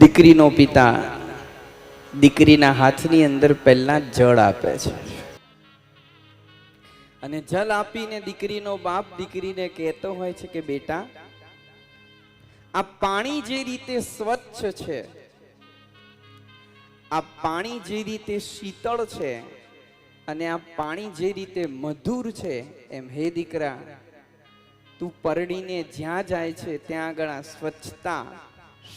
દીકરીનો પિતા દીકરીના હાથની અંદર પહેલા જળ આપે છે. અને જલ આપીને દીકરીનો બાપ દીકરીને કહેતો હોય છે કે, બેટા, આ પાણી જે રીતે સ્વચ્છ છે, આ પાણી જે રીતે શીતળ છે અને આ પાણી જે રીતે મધુર છે, એમ હે દીકરા, તું પરડીને જ્યાં જાય છે, ત્યાં આગળ આ સ્વચ્છતા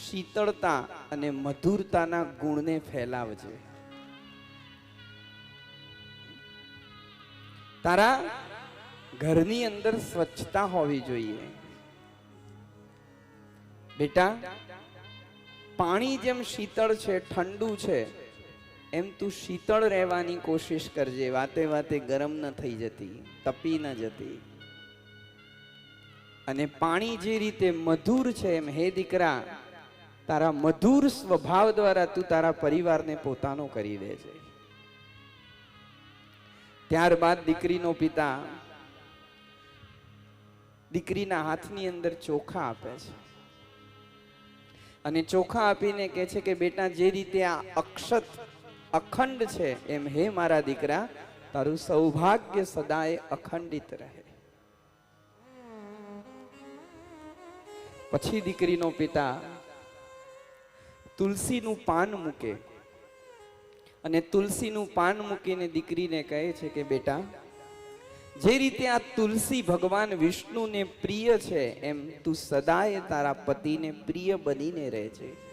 શીતળતા અને મધુરતાના ગુણને ફેલાવજે. તારા ઘરની અંદર સ્વચ્છતા હોવી જોઈએ. બેટા, પાણી જેમ શીતળ છે, ઠંડુ છે, એમ તું શીતળ રહેવાની કોશિશ કરજે. વાતે વાતે ગરમ ન થઈ જતી, તપી ન જતી. અને પાણી જે રીતે મધુર છે એમ, હે દીકરા તારા મધુર સ્વભાવ દ્વારા તું તારા પરિવારને પોતાનો કરી દે છે. ત્યારબાદ દીકરીનો પિતા દીકરીના હાથની અંદર ચોખા આપે છે. અને ચોખા આપીને કહે છે કે, બેટા, જે રીતે આ અક્ષત અખંડ છે, એમ હે મારા દીકરા, તારું સૌભાગ્ય સદાય અખંડિત રહે. પછી દીકરીનો પિતા તુલસીનું પાન મૂકે. અને તુલસીનું પાન મૂકીને દીકરીને કહે છે કે, બેટા, જે રીતે આ તુલસી ભગવાન વિષ્ણુને પ્રિય છે, એમ તું સદાય તારા પતિને પ્રિય બનીને રહે છે.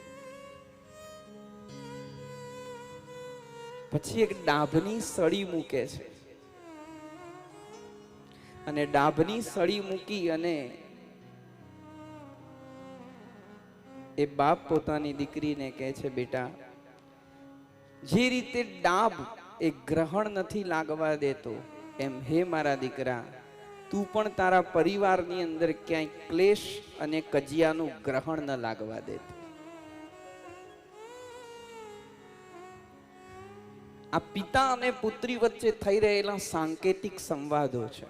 પછી એક ડાભની સળી મૂકે છે. અને ડાભની સળી મૂકી અને એ બાપ પોતાની દીકરીને કહે છે, બેટા, જે રીતે ડાબ એ ગ્રહણ નથી લાગવા દેતો, એમ હે મારા દીકરા, તું પણ તારા પરિવારની અંદર ક્યાંય ક્લેશ અને કજિયાનું ગ્રહણ ન લાગવા દેતો. આ પિતા અને પુત્રી વચ્ચે થઈ રહેલા સાંકેતિક સંવાદો છે.